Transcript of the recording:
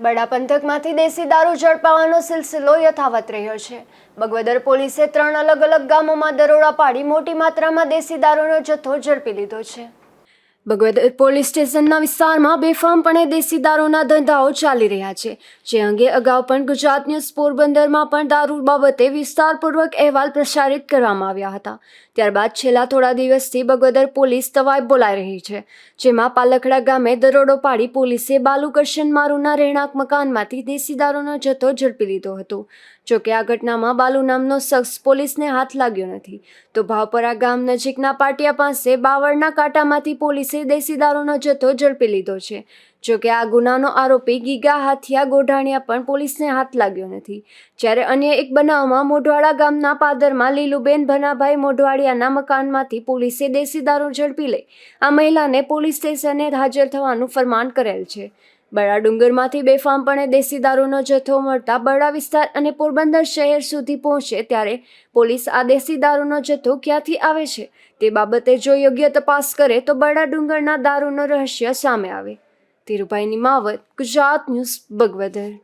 બડા પંથકમાંથી દેશી દારૂ ઝડપાવાનો સિલસિલો યથાવત રહ્યો છે. બગવદર પોલીસે ત્રણ અલગ અલગ ગામોમાં દરોડા પાડી મોટી માત્રામાં દેશી દારૂનો જથ્થો ઝડપી લીધો છે. બગવદર પોલીસ સ્ટેશનના વિસ્તારમાં બેફામપણે દેશી દારૂના ધંધાઓ ચાલી રહ્યા છે. જે અંગે અગાઉ પણ ગુજરાત ન્યૂઝ પોરબંદરમાં પણ દારૂ બાબતે વિસ્તારપૂર્વક અહેવાલ પ્રસારિત કરવામાં આવ્યા હતા. ત્યારબાદ છેલ્લા થોડા દિવસથી બગવદર પોલીસ તવાઈ બોલાઈ રહી છે. જેમાં પાલખડા ગામે દરોડો પાડી પોલીસે બાલુકર્ષણ મારુના રહેણાંક મકાનમાંથી દેશી દારૂનો જથ્થો ઝડપી લીધો હતો. જોકે આ ઘટનામાં બાલુ નામનો શખ્સ પોલીસને હાથ લાગ્યો નથી. તો ભાવપરા ગામ નજીકના પાટિયા પાસે બાવળના કાંટામાંથી પોલીસે દેશી દારૂનો જથ્થો ઝડપી લીધો છે. જોકે આ ગુનાનો આરોપી ગીગા હાથિયા ગોઢાણિયા પણ પોલીસને હાથ લાગ્યો નથી. જ્યારે અન્ય એક બનાવમાં મોઢવાડા ગામના પાદરમાં લીલુબેન ભનાભાઈ મોઢવાડિયાના મકાનમાંથી પોલીસે દેશી દારૂ ઝડપી લઈ આ મહિલાને પોલીસ સ્ટેશને હાજર થવાનું ફરમાન કરેલ છે. બડા ડુંગરમાંથી બેફામપણે દેશી દારૂનો જથ્થો મળતા બડા વિસ્તાર અને પોરબંદર શહેર સુધી પહોંચે ત્યારે પોલીસ આ દેશી દારૂનો જથ્થો ક્યાંથી આવે છે તે બાબતે જો યોગ્ય તપાસ કરે તો બળા ડુંગરના દારૂનો રહસ્ય સામે આવે. ધીરુભાઈની માવત ગુજરાત ન્યૂઝ બગવદર.